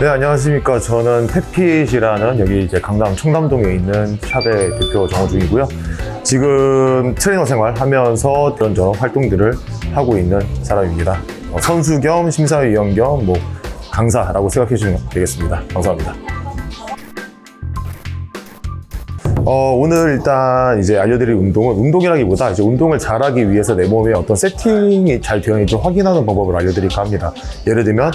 네, 안녕하십니까. 저는 태핏이라는 여기 이제 강남 청담동에 있는 샵의 대표 정호중이고요. 지금 트레이너 생활 하면서 이런저런 활동들을 하고 있는 사람입니다. 어, 선수 겸 심사위원 겸 뭐 강사라고 생각해 주시면 되겠습니다. 감사합니다. 어, 오늘 일단 이제 알려드릴 운동은 운동이라기보다 이제 운동을 잘하기 위해서 내 몸에 어떤 세팅이 잘 되어 있는지 확인하는 방법을 알려드릴까 합니다. 예를 들면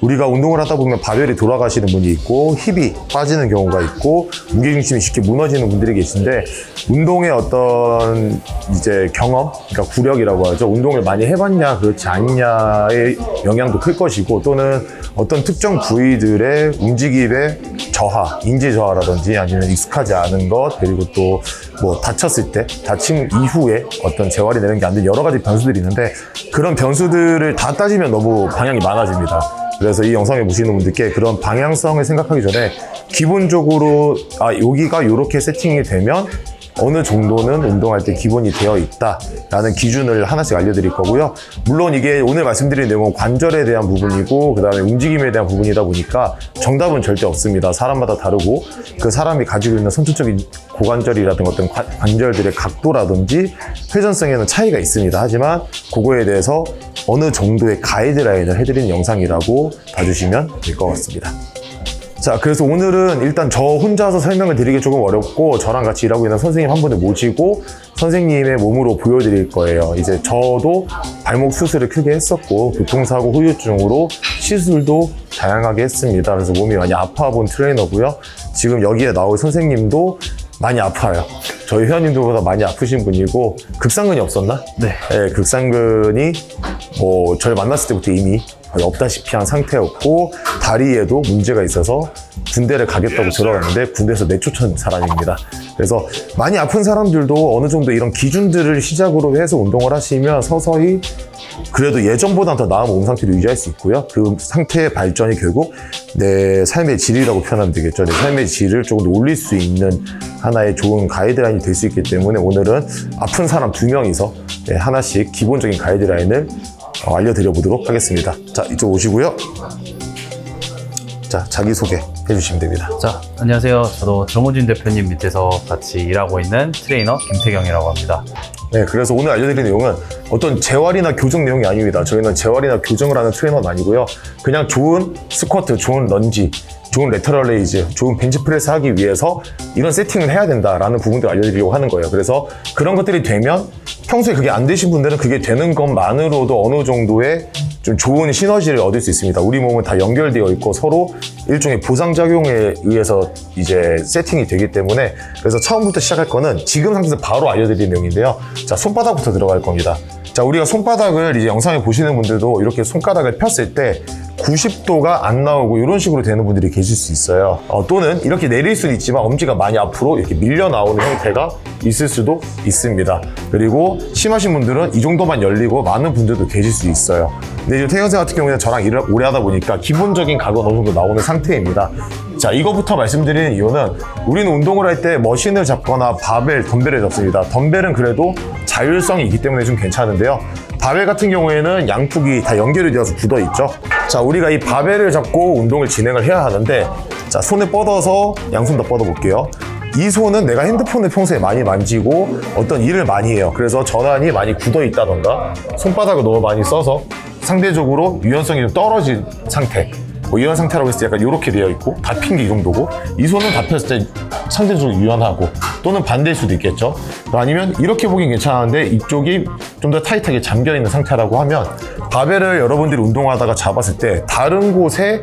우리가 운동을 하다 보면 바벨이 돌아가시는 분이 있고 힙이 빠지는 경우가 있고 무게중심이 쉽게 무너지는 분들이 계신데 운동의 어떤 이제 경험, 그러니까 구력이라고 하죠. 운동을 많이 해봤냐 그렇지 않냐의 영향도 클 것이고 또는 어떤 특정 부위들의 움직임의 저하, 인지 저하라든지 아니면 익숙하지 않은 것 그리고 또 뭐 다쳤을 때 다친 이후에 어떤 재활이 되는 게 안 되는 여러 가지 변수들이 있는데 그런 변수들을 다 따지면 너무 방향이 많아집니다. 그래서 이 영상을 보시는 분들께 그런 방향성을 생각하기 전에 기본적으로 아 여기가 이렇게 세팅이 되면 어느 정도는 운동할 때 기본이 되어 있다라는 기준을 하나씩 알려드릴 거고요. 물론 이게 오늘 말씀드린 내용은 관절에 대한 부분이고 그 다음에 움직임에 대한 부분이다 보니까 정답은 절대 없습니다. 사람마다 다르고 그 사람이 가지고 있는 선천적인 고관절이라든가 어떤 관- 관절들의 각도라든지 회전성에는 차이가 있습니다. 하지만 그거에 대해서 어느 정도의 가이드라인을 해드리는 영상이라고 봐주시면 될 것 같습니다. 자, 그래서 오늘은 일단 저 혼자서 설명을 드리기 조금 어렵고 저랑 같이 일하고 있는 선생님 한 분을 모시고 선생님의 몸으로 보여드릴 거예요. 이제 저도 발목 수술을 크게 했었고 교통사고 후유증으로 시술도 다양하게 했습니다. 그래서 몸이 많이 아파 본 트레이너고요. 지금 여기에 나올 선생님도 많이 아파요. 저희 회원님들보다 많이 아프신 분이고 극상근이 없었나? 네. 네, 극상근이 뭐 저를 만났을 때부터 이미 거의 없다시피 한 상태였고 다리에도 문제가 있어서 군대를 가겠다고 들어갔는데 군대에서 내쫓은 사람입니다. 그래서 많이 아픈 사람들도 어느 정도 이런 기준들을 시작으로 해서 운동을 하시면 서서히 그래도 예전보다 더 나은 몸 상태를 유지할 수 있고요. 그 상태의 발전이 결국 내 삶의 질이라고 표현하면 되겠죠. 내 삶의 질을 조금 더 올릴 수 있는 하나의 좋은 가이드라인이 될 수 있기 때문에 오늘은 아픈 사람 두 명이서 네, 하나씩 기본적인 가이드라인을 어, 알려드려 보도록 하겠습니다. 자, 이쪽 오시고요. 자, 자기소개 해주시면 됩니다. 자, 안녕하세요. 저도 정우진 대표님 밑에서 같이 일하고 있는 트레이너 김태경이라고 합니다. 네, 그래서 오늘 알려드릴 내용은 어떤 재활이나 교정 내용이 아닙니다. 저희는 재활이나 교정을 하는 트레이너는 아니고요. 그냥 좋은 스쿼트, 좋은 런지, 좋은 레터럴 레이즈, 좋은 벤치프레스 하기 위해서 이런 세팅을 해야 된다라는 부분들을 알려드리려고 하는 거예요. 그래서 그런 것들이 되면 평소에 그게 안 되신 분들은 그게 되는 것만으로도 어느 정도의 좀 좋은 시너지를 얻을 수 있습니다. 우리 몸은 다 연결되어 있고 서로 일종의 보상작용에 의해서 이제 세팅이 되기 때문에 그래서 처음부터 시작할 거는 지금 상태에서 바로 알려드릴 내용인데요. 자, 손바닥부터 들어갈 겁니다. 자, 우리가 손바닥을 이제 영상에 보시는 분들도 이렇게 손가락을 폈을 때 90도가 안 나오고 이런 식으로 되는 분들이 계실 수 있어요. 어, 또는 이렇게 내릴 수는 있지만 엄지가 많이 앞으로 이렇게 밀려 나오는 형태가 있을 수도 있습니다. 그리고 심하신 분들은 이 정도만 열리고 많은 분들도 계실 수 있어요. 근데 이제 태현생 같은 경우에는 저랑 일을 오래 하다 보니까 기본적인 각은 어느 정도 나오는 상태입니다. 자, 이거부터 말씀드리는 이유는 우리는 운동을 할 때 머신을 잡거나 바벨, 덤벨을 잡습니다. 덤벨은 그래도 자율성이 있기 때문에 좀 괜찮은데요. 바벨 같은 경우에는 양쪽이 다 연결이 되어서 굳어 있죠. 자, 우리가 이 바벨을 잡고 운동을 진행을 해야 하는데, 자, 손을 뻗어서 양손 다 뻗어 볼게요. 이 손은 내가 핸드폰을 평소에 많이 만지고 어떤 일을 많이 해요. 그래서 전환이 많이 굳어 있다던가 손바닥을 너무 많이 써서 상대적으로 유연성이 좀 떨어진 상태. 뭐 이런 상태라고 했을 때 약간 이렇게 되어 있고 다 핀 게 이 정도고 이 손은 다 폈을 때 상대적으로 유연하고 또는 반대일 수도 있겠죠. 아니면 이렇게 보긴 괜찮은데 이쪽이 좀 더 타이트하게 잠겨 있는 상태라고 하면 바벨을 여러분들이 운동하다가 잡았을 때 다른 곳에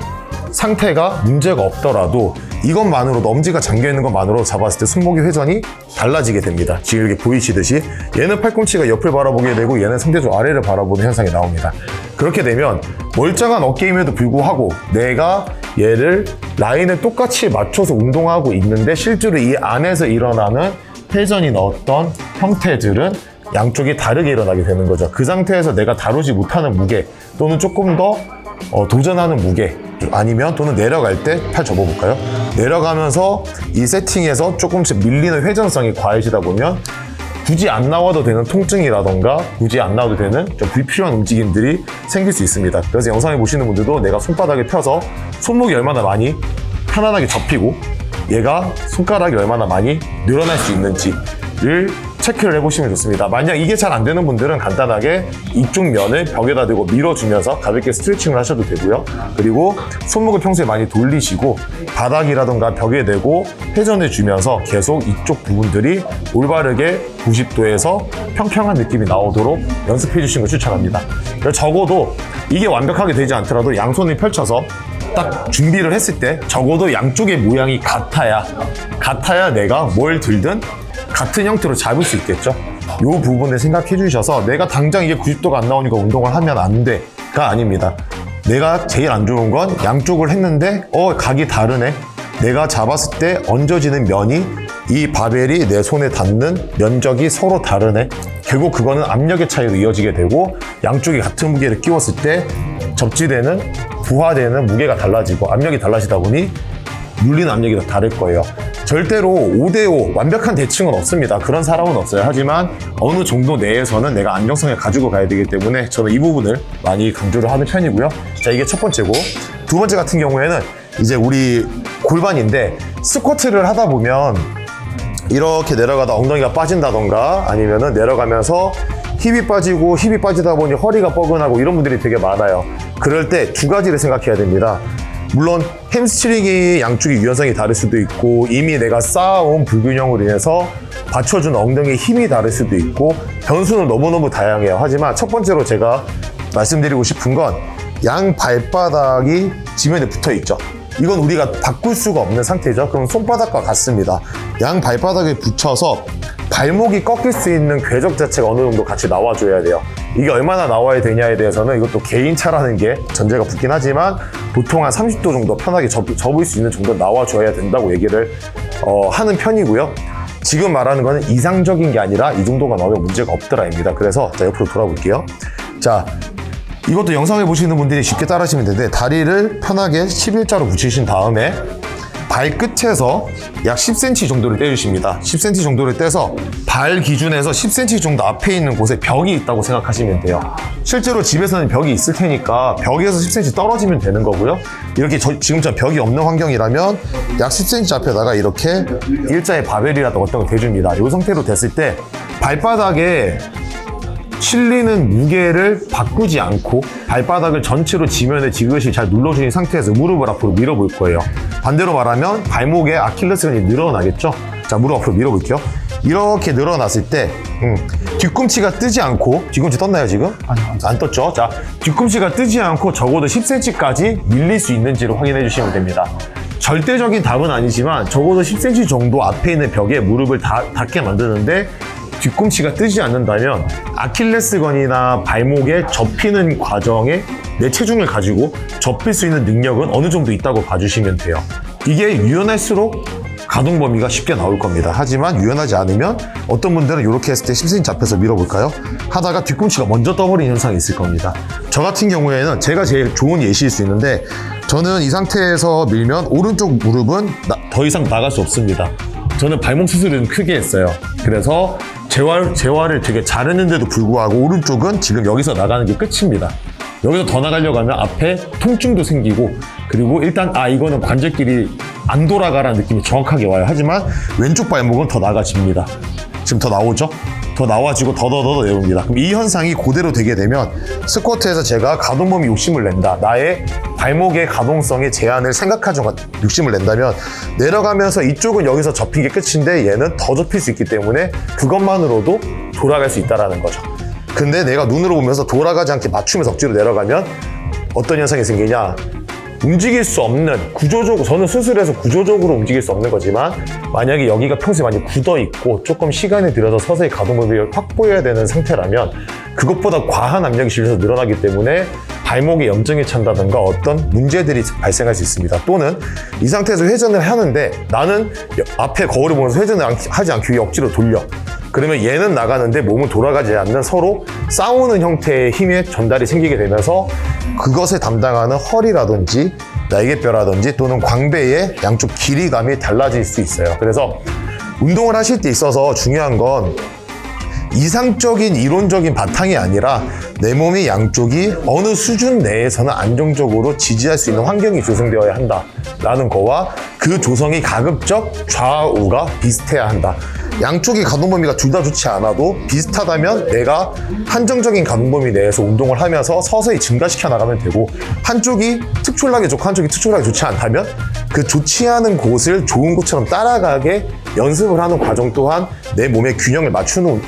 상태가 문제가 없더라도 이것만으로도 엄지가 잠겨 있는 것만으로 잡았을 때 손목의 회전이 달라지게 됩니다. 지금 이렇게 보이시듯이 얘는 팔꿈치가 옆을 바라보게 되고 얘는 상대적으로 아래를 바라보는 현상이 나옵니다. 그렇게 되면 멀쩡한 어깨임에도 불구하고 내가 얘를 라인을 똑같이 맞춰서 운동하고 있는데 실제로 이 안에서 일어나는 회전이나 어떤 형태들은 양쪽이 다르게 일어나게 되는 거죠. 그 상태에서 내가 다루지 못하는 무게 또는 조금 더 어, 도전하는 무게 아니면 또는 내려갈 때 팔 접어볼까요? 내려가면서 이 세팅에서 조금씩 밀리는 회전성이 과해지다 보면 굳이 안 나와도 되는 통증이라던가 굳이 안 나와도 되는 좀 불필요한 움직임들이 생길 수 있습니다. 그래서 영상에 보시는 분들도 내가 손바닥에 펴서 손목이 얼마나 많이 편안하게 접히고 얘가 손가락이 얼마나 많이 늘어날 수 있는지를 체크를 해보시면 좋습니다. 만약 이게 잘 안 되는 분들은 간단하게 이쪽 면을 벽에다 대고 밀어주면서 가볍게 스트레칭을 하셔도 되고요. 그리고 손목을 평소에 많이 돌리시고 바닥이라던가 벽에 대고 회전해 주면서 계속 이쪽 부분들이 올바르게 90도에서 평평한 느낌이 나오도록 연습해 주시는 걸 추천합니다. 적어도 이게 완벽하게 되지 않더라도 양손을 펼쳐서 딱 준비를 했을 때 적어도 양쪽의 모양이 같아야 같아야 내가 뭘 들든 같은 형태로 잡을 수 있겠죠. 이 부분을 생각해 주셔서 내가 당장 이게 90도가 안 나오니까 운동을 하면 안 돼가 아닙니다. 내가 제일 안 좋은 건 양쪽을 했는데 어 각이 다르네. 내가 잡았을 때 얹어지는 면이 이 바벨이 내 손에 닿는 면적이 서로 다르네. 결국 그거는 압력의 차이로 이어지게 되고 양쪽이 같은 무게를 끼웠을 때 접지되는 부하되는 무게가 달라지고 압력이 달라지다 보니 눌리는 압력이 다 다를 거예요. 절대로 5대5 완벽한 대칭은 없습니다. 그런 사람은 없어요. 하지만 어느 정도 내에서는 내가 안정성을 가지고 가야 되기 때문에 저는 이 부분을 많이 강조를 하는 편이고요. 자, 이게 첫 번째고 두 번째 같은 경우에는 이제 우리 골반인데 스쿼트를 하다 보면 이렇게 내려가다 엉덩이가 빠진다던가 아니면은 내려가면서 힙이 빠지고 힙이 빠지다 보니 허리가 뻐근하고 이런 분들이 되게 많아요. 그럴 때 두 가지를 생각해야 됩니다. 물론 햄스트링이 양쪽이 유연성이 다를 수도 있고 이미 내가 쌓아온 불균형으로 인해서 받쳐준 엉덩이의 힘이 다를 수도 있고 변수는 너무너무 다양해요. 하지만 첫 번째로 제가 말씀드리고 싶은 건 양 발바닥이 지면에 붙어 있죠. 이건 우리가 바꿀 수가 없는 상태죠. 그럼 손바닥과 같습니다. 양 발바닥에 붙여서 발목이 꺾일 수 있는 궤적 자체가 어느 정도 같이 나와줘야 돼요. 이게 얼마나 나와야 되냐에 대해서는 이것도 개인차라는 게 전제가 붙긴 하지만 보통 한 30도 정도 편하게 접, 접을 수 있는 정도 나와줘야 된다고 얘기를 어, 하는 편이고요. 지금 말하는 거는 이상적인 게 아니라 이 정도가 나오면 문제가 없더라입니다. 그래서 자 옆으로 돌아볼게요. 자 이것도 영상을 보시는 분들이 쉽게 따라하시면 되는데 다리를 편하게 11자로 붙이신 다음에 발끝에서 약 10cm 정도를 떼주십니다. 10cm 정도를 떼서 발 기준에서 10cm 정도 앞에 있는 곳에 벽이 있다고 생각하시면 돼요. 실제로 집에서는 벽이 있을 테니까 벽에서 10cm 떨어지면 되는 거고요. 이렇게 저- 지금처럼 벽이 없는 환경이라면 약 10cm 앞에다가 이렇게 일자의 바벨이라도 어떤 걸 대줍니다. 이 상태로 됐을 때 발바닥에 실리는 무게를 바꾸지 않고 발바닥을 전체로 지면에 지그시 잘 눌러주는 상태에서 무릎을 앞으로 밀어볼 거예요. 반대로 말하면 발목에 아킬레스건이 늘어나겠죠? 자, 무릎 앞으로 밀어볼게요. 이렇게 늘어났을 때 음, 뒤꿈치가 뜨지 않고 뒤꿈치 떴나요 지금? 안 떴죠. 자, 뒤꿈치가 뜨지 않고 적어도 10cm까지 밀릴 수 있는지를 확인해 주시면 됩니다. 절대적인 답은 아니지만 적어도 10cm 정도 앞에 있는 벽에 무릎을 다, 닿게 만드는데 뒤꿈치가 뜨지 않는다면 아킬레스건이나 발목에 접히는 과정에 내 체중을 가지고 접힐 수 있는 능력은 어느 정도 있다고 봐주시면 돼요. 이게 유연할수록 가동 범위가 쉽게 나올 겁니다. 하지만 유연하지 않으면 어떤 분들은 이렇게 했을 때 10cm 잡혀서 밀어볼까요? 하다가 뒤꿈치가 먼저 떠버리는 현상이 있을 겁니다. 저 같은 경우에는 제가 제일 좋은 예시일 수 있는데 저는 이 상태에서 밀면 오른쪽 무릎은 나- 더 이상 나갈 수 없습니다. 저는 발목 수술을 좀 크게 했어요. 그래서 재활, 재활을 되게 잘했는데도 불구하고 오른쪽은 지금 여기서 나가는 게 끝입니다. 여기서 더 나가려고 하면 앞에 통증도 생기고 그리고 일단 아 이거는 관절끼리 안 돌아가라는 느낌이 정확하게 와요. 하지만 왼쪽 발목은 더 나가집니다. 지금 더 나오죠? 더 나와지고 더더 더 내려옵니다. 그럼 이 현상이 그대로 되게 되면 스쿼트에서 제가 가동범위 욕심을 낸다. 나의 발목의 가동성의 제한을 생각하죠. 욕심을 낸다면 내려가면서 이쪽은 여기서 접힌 게 끝인데 얘는 더 접힐 수 있기 때문에 그것만으로도 돌아갈 수 있다라는 거죠. 근데 내가 눈으로 보면서 돌아가지 않게 맞추면서 억지로 내려가면 어떤 현상이 생기냐? 움직일 수 없는 구조적으로 저는 수술해서 구조적으로 움직일 수 없는 거지만 만약에 여기가 평소에 많이 굳어 있고 조금 시간이 들어서 서서히 가동 범위를 확보해야 되는 상태라면 그것보다 과한 압력이 실려서 늘어나기 때문에 발목에 염증이 찬다든가 어떤 문제들이 발생할 수 있습니다. 또는 이 상태에서 회전을 하는데 나는 앞에 거울을 보면서 회전을 안- 하지 않기 위해 억지로 돌려. 그러면 얘는 나가는데 몸은 돌아가지 않는 서로 싸우는 형태의 힘의 전달이 생기게 되면서 그것을 담당하는 허리라든지 날개뼈라든지 또는 광배의 양쪽 길이감이 달라질 수 있어요. 그래서 운동을 하실 때 있어서 중요한 건 이상적인 이론적인 바탕이 아니라 내 몸의 양쪽이 어느 수준 내에서는 안정적으로 지지할 수 있는 환경이 조성되어야 한다라는 거와 그 조성이 가급적 좌우가 비슷해야 한다. 양쪽의 가동 범위가 둘 다 좋지 않아도 비슷하다면 내가 한정적인 가동 범위 내에서 운동을 하면서 서서히 증가시켜 나가면 되고 한쪽이 특출나게 좋고 한쪽이 특출나게 좋지 않다면 그 좋지 않은 곳을 좋은 곳처럼 따라가게 연습을 하는 과정 또한 내 몸의 균형을 맞추는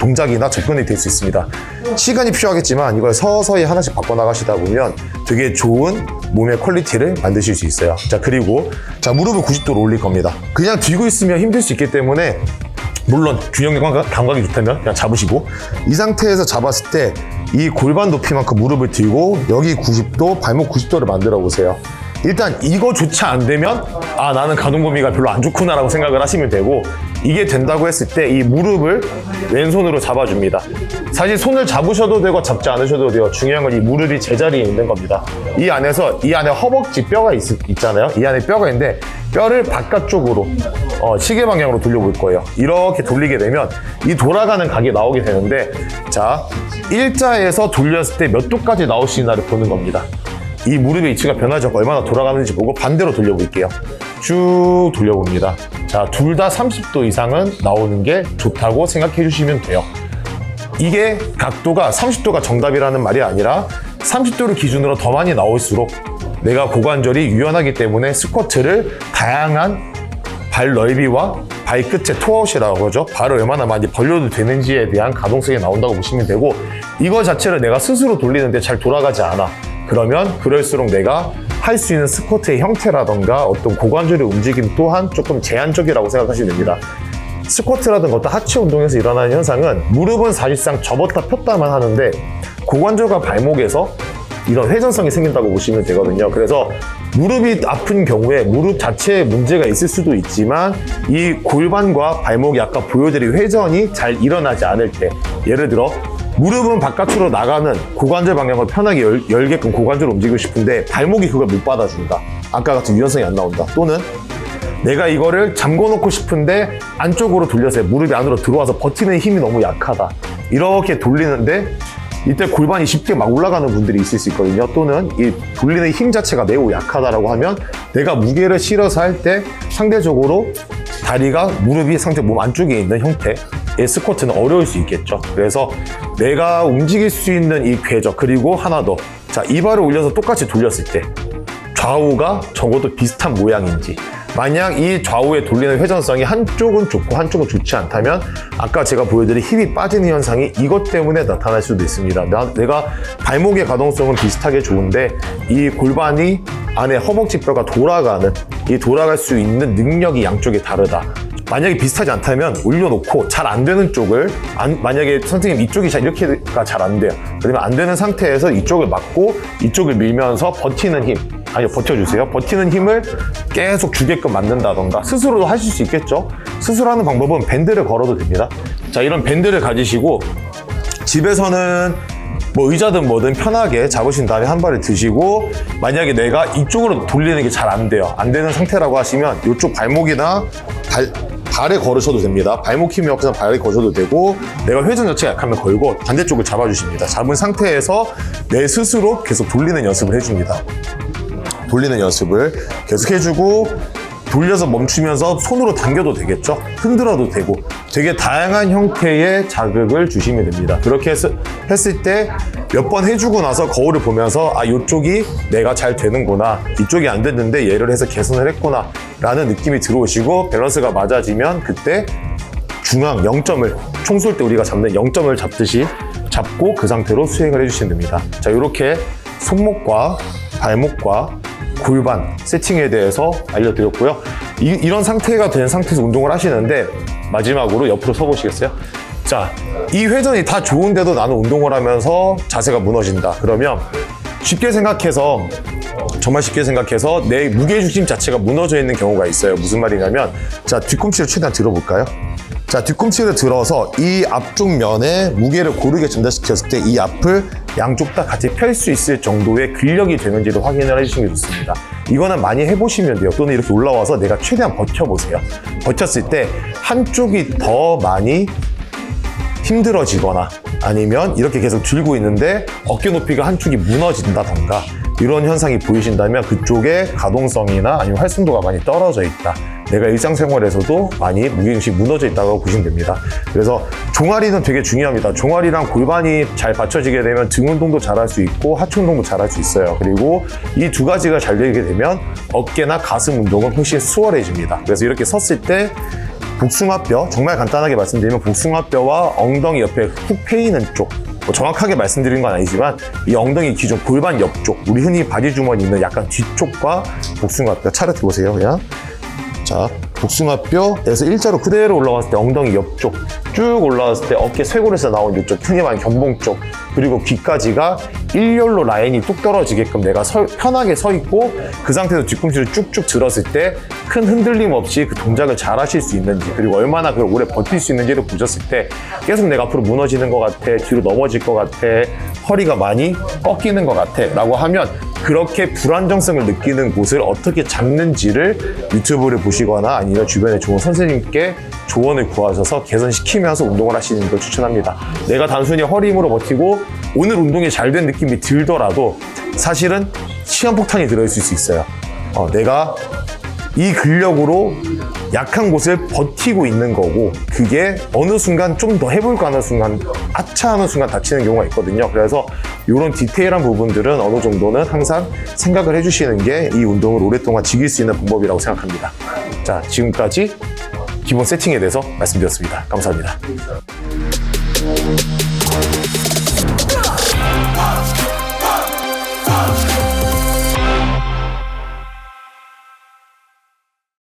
동작이나 접근이 될 수 있습니다. 시간이 필요하겠지만 이걸 서서히 하나씩 바꿔나가시다 보면 되게 좋은 몸의 퀄리티를 만드실 수 있어요. 자, 그리고 자, 무릎을 90도로 올릴 겁니다. 그냥 들고 있으면 힘들 수 있기 때문에 물론 균형 감각- 감각이 좋다면 그냥 잡으시고 이 상태에서 잡았을 때 이 골반 높이만큼 무릎을 들고 여기 90도, 발목 90도를 만들어 보세요. 일단 이거조차 안 되면 아 나는 가동 범위가 별로 안 좋구나 라고 생각을 하시면 되고 이게 된다고 했을 때 이 무릎을 왼손으로 잡아줍니다. 사실 손을 잡으셔도 되고 잡지 않으셔도 돼요. 중요한 건 이 무릎이 제자리에 있는 겁니다. 이 안에서 이 안에 허벅지 뼈가 있, 있잖아요. 이 안에 뼈가 있는데 뼈를 바깥쪽으로 어, 시계 방향으로 돌려볼 거예요. 이렇게 돌리게 되면 이 돌아가는 각이 나오게 되는데 자 일자에서 돌렸을 때 몇 도까지 있나를 보는 겁니다. 이 무릎의 위치가 변하지 않고 얼마나 돌아가는지 보고 반대로 돌려볼게요. 쭉 돌려봅니다. 자, 둘 다 30도 이상은 나오는 게 좋다고 생각해 주시면 돼요. 이게 각도가 30도가 정답이라는 말이 아니라 30도를 기준으로 더 많이 나올수록 내가 고관절이 유연하기 때문에 스쿼트를 다양한 발 넓이와 발끝의 투아웃이라고 하죠. 발을 얼마나 많이 벌려도 되는지에 대한 가동성이 나온다고 보시면 되고 이거 자체를 내가 스스로 돌리는데 잘 돌아가지 않아. 그러면 그럴수록 내가 할 수 있는 스쿼트의 형태라던가 어떤 고관절의 움직임 또한 조금 제한적이라고 생각하시면 됩니다. 스쿼트라든가 어떤 하체 운동에서 일어나는 현상은 무릎은 사실상 접었다 폈다만 하는데 고관절과 발목에서 이런 회전성이 생긴다고 보시면 되거든요. 그래서 무릎이 아픈 경우에 무릎 자체에 문제가 있을 수도 있지만 이 골반과 발목이 아까 보여드린 회전이 잘 일어나지 않을 때 예를 들어 무릎은 바깥으로 나가는 고관절 방향을 편하게 열, 열게끔 고관절을 움직이고 싶은데 발목이 그걸 못 받아준다. 아까 같은 유연성이 안 나온다. 또는 내가 이거를 잠궈놓고 싶은데 안쪽으로 돌려서 무릎이 안으로 들어와서 버티는 힘이 너무 약하다. 이렇게 돌리는데 이때 골반이 쉽게 막 올라가는 분들이 있을 수 있거든요. 또는 이 돌리는 힘 자체가 매우 약하다라고 하면 내가 무게를 실어서 할 때 상대적으로 다리가 무릎이 상대 몸 안쪽에 있는 형태의 스쿼트는 어려울 수 있겠죠. 그래서 내가 움직일 수 있는 이 궤적 그리고 하나 더. 자, 이 발을 올려서 똑같이 돌렸을 때 좌우가 적어도 비슷한 모양인지 만약 이 좌우에 돌리는 회전성이 한쪽은 좋고 한쪽은 좋지 않다면 아까 제가 보여드린 힘이 빠지는 현상이 이것 때문에 나타날 수도 있습니다. 나- 내가 발목의 가동성은 비슷하게 좋은데 이 골반이 안에 허벅지 뼈가 돌아가는 이 돌아갈 수 있는 능력이 양쪽이 다르다. 만약에 비슷하지 않다면 올려놓고 잘 안 되는 쪽을 안- 만약에 선생님 이쪽이 잘 이렇게가 잘 안 돼요. 그러면 안 되는 상태에서 이쪽을 막고 이쪽을 밀면서 버티는 힘 아니 버텨주세요. 버티는 힘을 계속 주게끔 만든다던가 스스로도 하실 수 있겠죠. 스스로 하는 방법은 밴드를 걸어도 됩니다. 자 이런 밴드를 가지시고 집에서는 뭐 의자든 뭐든 편하게 잡으신 다음에 한 발을 드시고 만약에 내가 이쪽으로 돌리는 게 잘 안 돼요 안 되는 상태라고 하시면 이쪽 발목이나 발, 발에 걸으셔도 됩니다 발목 힘이 없어서 발에 걸으셔도 되고 내가 회전 자체가 약하면 걸고 반대쪽을 잡아주십니다 잡은 상태에서 내 스스로 계속 돌리는 연습을 해줍니다 돌리는 연습을 계속 해주고 돌려서 멈추면서 손으로 당겨도 되겠죠? 흔들어도 되고 되게 다양한 형태의 자극을 주시면 됩니다. 그렇게 했, 했을 때 몇 번 해주고 나서 거울을 보면서 아 이쪽이 내가 잘 되는구나 이쪽이 안 됐는데 얘를 해서 개선을 했구나 라는 느낌이 들어오시고 밸런스가 맞아지면 그때 중앙 0점을 총 쏠 때 우리가 잡는 0점을 잡듯이 잡고 그 상태로 수행을 해주시면 됩니다. 자 이렇게 손목과 발목과 골반 세팅에 대해서 알려드렸고요. 이, 런 상태가 된 상태에서 운동을 하시는데 마지막으로 옆으로 서보시겠어요? 자, 이 회전이 다 좋은데도 나는 운동을 하면서 자세가 무너진다. 그러면 쉽게 생각해서 정말 쉽게 생각해서 내 무게중심 자체가 무너져 있는 경우가 있어요. 무슨 말이냐면 자 뒤꿈치를 최대한 들어볼까요? 자 뒤꿈치를 들어서 이 앞쪽 면에 무게를 고르게 전달시켰을 때 이 앞을 양쪽 다 같이 펼 수 있을 정도의 근력이 되는지를 확인을 해주시는 게 좋습니다. 이거는 많이 해보시면 돼요. 또는 이렇게 올라와서 내가 최대한 버텨보세요. 버텼을 때 한쪽이 더 많이 힘들어지거나 아니면 이렇게 계속 들고 있는데 어깨 높이가 한쪽이 무너진다던가 이런 현상이 보이신다면 그쪽에 가동성이나 아니면 활성도가 많이 떨어져 있다. 내가 일상생활에서도 많이 무게중심이 무너져 있다고 보시면 됩니다. 그래서 종아리는 되게 중요합니다. 종아리랑 골반이 잘 받쳐지게 되면 등 운동도 잘할 수 있고 하체 운동도 잘할 수 있어요. 그리고 이 두 가지가 잘 되게 되면 어깨나 가슴 운동은 훨씬 수월해집니다. 그래서 이렇게 섰을 때 복숭아뼈, 정말 간단하게 말씀드리면 복숭아뼈와 엉덩이 옆에 훅 패이는 쪽, 뭐 정확하게 말씀드린 건 아니지만 이 엉덩이 기준 골반 옆쪽, 우리 흔히 바지 주머니 있는 약간 뒤쪽과 복숭아뼈. 차례 보세요, 그냥. 자, 복숭아뼈에서 일자로 그대로 올라갔을 때 엉덩이 옆쪽 쭉 올라갔을 때 어깨 쇄골에서 나온 이쪽 흔히 말하는 견봉 쪽 그리고 귀까지가 일렬로 라인이 뚝 떨어지게끔 내가 서- 편하게 서 있고 그 상태에서 뒤꿈치를 쭉쭉 들었을 때 큰 흔들림 없이 그 동작을 잘 하실 수 있는지 그리고 얼마나 그걸 오래 버틸 수 있는지를 보셨을 때 계속 내가 앞으로 무너지는 것 같아 뒤로 넘어질 것 같아 허리가 많이 꺾이는 것 같아 라고 하면 그렇게 불안정성을 느끼는 곳을 어떻게 잡는지를 유튜브를 보시거나 아니면 주변에 좋은 선생님께 조언을 구하셔서 개선시키면서 운동을 하시는 걸 추천합니다. 내가 단순히 허리 힘으로 버티 고 오늘 운동이 잘 된 느낌이 들더라도 사실은 시한폭탄이 들어있을 수 있어요. 어, 내가 이 근력으로 약한 곳을 버티고 있는 거고 그게 어느 순간 좀 더 해볼까 하는 순간 아차 하는 순간 다치는 경우가 있거든요. 그래서 이런 디테일한 부분들은 어느 정도는 항상 생각을 해주시는 게 이 운동을 오랫동안 즐길 수 있는 방법이라고 생각합니다. 자 지금까지 기본 세팅에 대해서 말씀드렸습니다. 감사합니다